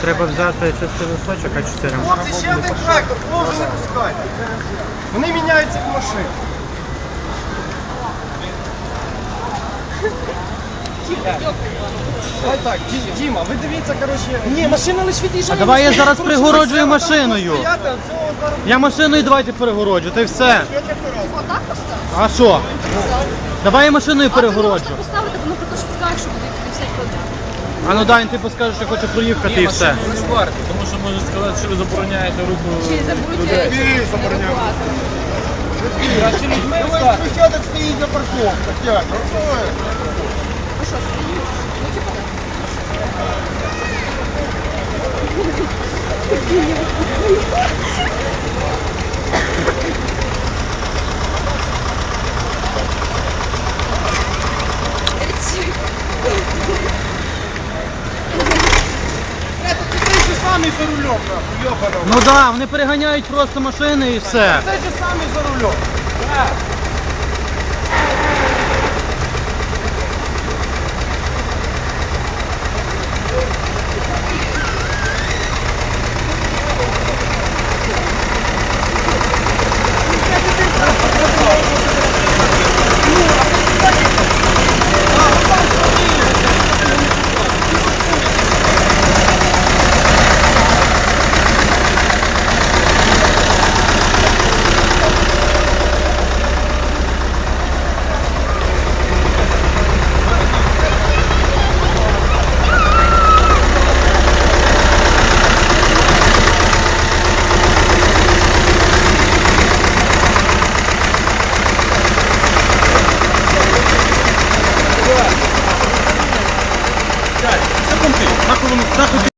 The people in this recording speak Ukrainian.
Треба взяти частину сочок, а 4. Хлопці, ще один трактор, хлопці не пускайте. Вони міняють цих машин. Давай так, Ді- Діма, ви дивіться, коротше. Ні, машина лише від'їжджає. А давай я зараз пригороджую машиною. Я машиною давайте перегороджу, та й все. А що? Давай я машиною перегороджу. А ти можеш поставити, воно також скажеш, що буде ходить. А ну дай, ти поскажеш, що хочу проїхати і все. не варто, тому що можуть сказати, що ви забороняєте руху Чи заберуть людей. е, евакуатор. Краще людьми Давай, стати. спочатку стоїть на парковках, дядь. ну що ви? Ну що, стоїть? Ну типу так. Ти же за рулем, нахуй, йобана. Ну да, вони переганяють просто машини і все. Це ж самі за рулем. じゃあこんにちは。